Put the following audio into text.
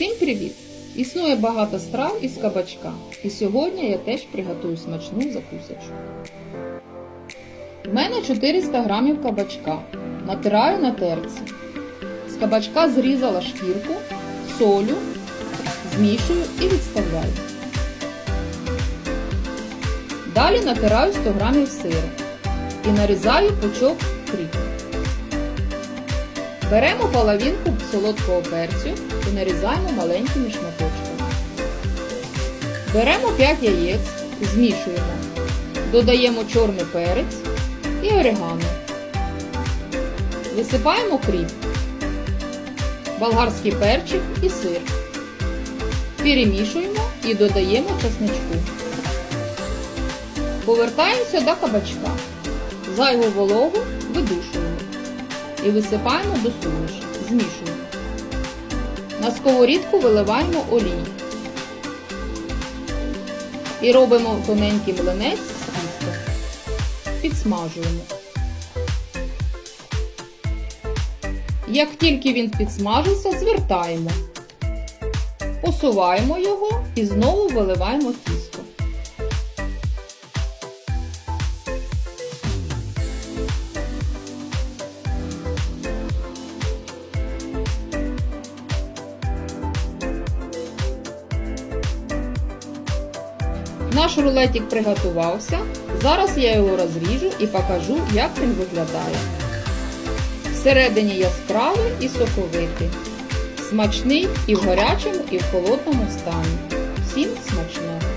Всім привіт! Існує багато страв із кабачка. І сьогодні я теж приготую смачну закусочку. У мене 400 грамів кабачка. Натираю на терці. З кабачка зрізала шкірку, солю, змішую і відставляю. Далі натираю 100 грамів сиру і нарізаю пучок кріп. Беремо половинку солодкого перцю і нарізаємо маленькими шматочками. Беремо 5 яєць, змішуємо. Додаємо чорний перець і орегано. Висипаємо кріп, болгарський перчик і сир. Перемішуємо і додаємо чесничку. Повертаємося до кабачка. Зайву вологу видушуємо і висипаємо до суміші. Змішуємо. На сковорідку виливаємо олій. І робимо тоненький млинець з тіста. Підсмажуємо. Як тільки він підсмажиться, звертаємо. Посуваємо його і знову виливаємо тісто. Наш рулетик приготувався. Зараз я його розріжу і покажу, як він виглядає. Всередині яскравий і соковитий. Смачний і в гарячому, і в холодному стані. Всім смачного!